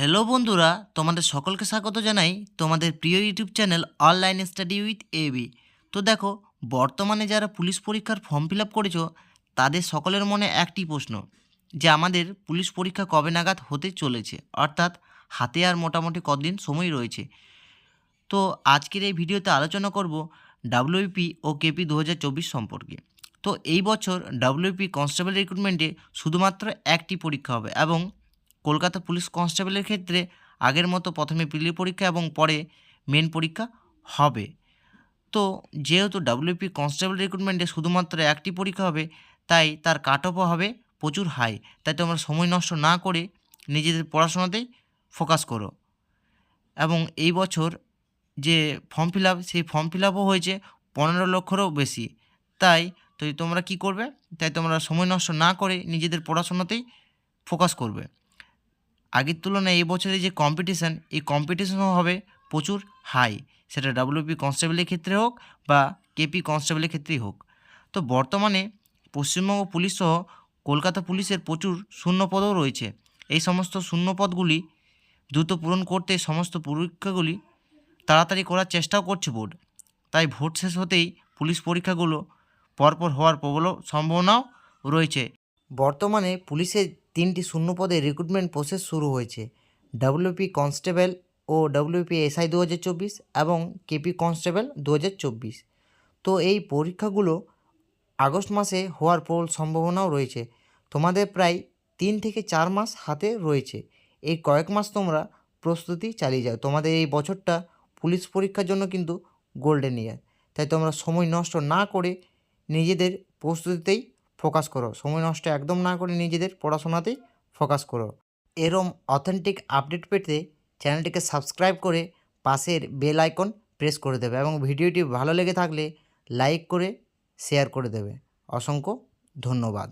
Hello বন্ধুরা, তোমাদের সকলকে স্বাগত জানাই তোমাদের প্রিয় YouTube channel online study with A B তো দেখো, বর্তমানে যারা পুলিশ পরীক্ষার ফর্ম ফিল আপ করেছ, তাদের সকলের মনে একটি প্রশ্ন, যে আমাদের পুলিশ পরীক্ষা কবে নাগাদ হতে চলেছে, অর্থাৎ হাতে আর মোটামুটি কদিন সময় রয়েছে। তো আজকের এই ভিডিওতে আলোচনা করব ডাব্লিউপি ও কেপি দু হাজার চব্বিশ সম্পর্কে। তো এই বছর ডাব্লিউপি কনস্টেবল রিক্রুটমেন্টে শুধুমাত্র একটি পরীক্ষা হবে এবং কলকাতা পুলিশ কনস্টেবলের ক্ষেত্রে আগের মতো প্রথমে প্রিলি পরীক্ষা এবং পরে মেন পরীক্ষা হবে। তো যেহেতু ডাব্লিউপি কনস্টেবল রিক্রুটমেন্টে শুধুমাত্র একটি পরীক্ষা হবে, তাই তার কাট অফও হবে প্রচুর হাই তাই তোমরা সময় নষ্ট না করে নিজেদের পড়াশোনাতেই ফোকাস করো। এবং এই বছর যে ফর্ম ফিল আপ সেই ফর্ম ফিল আপও হয়েছে পনেরো লক্ষেরও বেশি। তাই তো তোমরা কি করবে, তাই তোমরা সময় নষ্ট না করে নিজেদের পড়াশোনাতেই ফোকাস করবে। আগের তুলনায় এই বছরে যে কম্পিটিশান এই কম্পিটিশনও হবে প্রচুর হাই সেটা ডাব্লিউপি কনস্টেবলের ক্ষেত্রে হোক বা কেপি কনস্টেবলের ক্ষেত্রেই হোক। তো বর্তমানে পশ্চিমবঙ্গ পুলিশ সহ কলকাতা পুলিশের প্রচুর শূন্যপদও রয়েছে। এই সমস্ত শূন্যপদগুলি দ্রুত পূরণ করতে সমস্ত পরীক্ষাগুলি তাড়াতাড়ি করার চেষ্টাও করছে বোর্ড। তাই ভোট শেষ হতেই পুলিশ পরীক্ষাগুলো পরপর হওয়ার প্রবল সম্ভাবনাও রয়েছে। বর্তমানে পুলিশের তিনটি শূন্য পদে রিক্রুটমেন্ট প্রসেস শুরু হয়েছে। ডাব্লিউপি কনস্টেবল ও ডাব্লিউপি এসআই দু হাজার চব্বিশ এবং কেপি কনস্টেবল দু হাজার চব্বিশ। তো এই পরীক্ষাগুলো আগস্ট মাসে হওয়ার প্রবল সম্ভাবনাও রয়েছে। তোমাদের প্রায় তিন থেকে চার মাস হাতে রয়েছে। এই কয়েক মাস তোমরা প্রস্তুতি চালিয়ে যাও। তোমাদের এই বছরটা পুলিশ পরীক্ষার জন্য কিন্তু গোল্ডেন ইয়ার তাই তোমরা সময় নষ্ট না করে নিজেদের প্রস্তুতিতেই ফোকাস করো। সময় নষ্ট একদম না করে নিজেদের পড়াশোনাতেই ফোকাস করো। এরম অথেন্টিক আপডেট পেতে চ্যানেলটিকে সাবস্ক্রাইব করে পাশের বেল আইকন প্রেস করে দেবে এবং ভিডিওটি ভালো লেগে থাকলে লাইক করে শেয়ার করে দেবে। অসংখ্য ধন্যবাদ।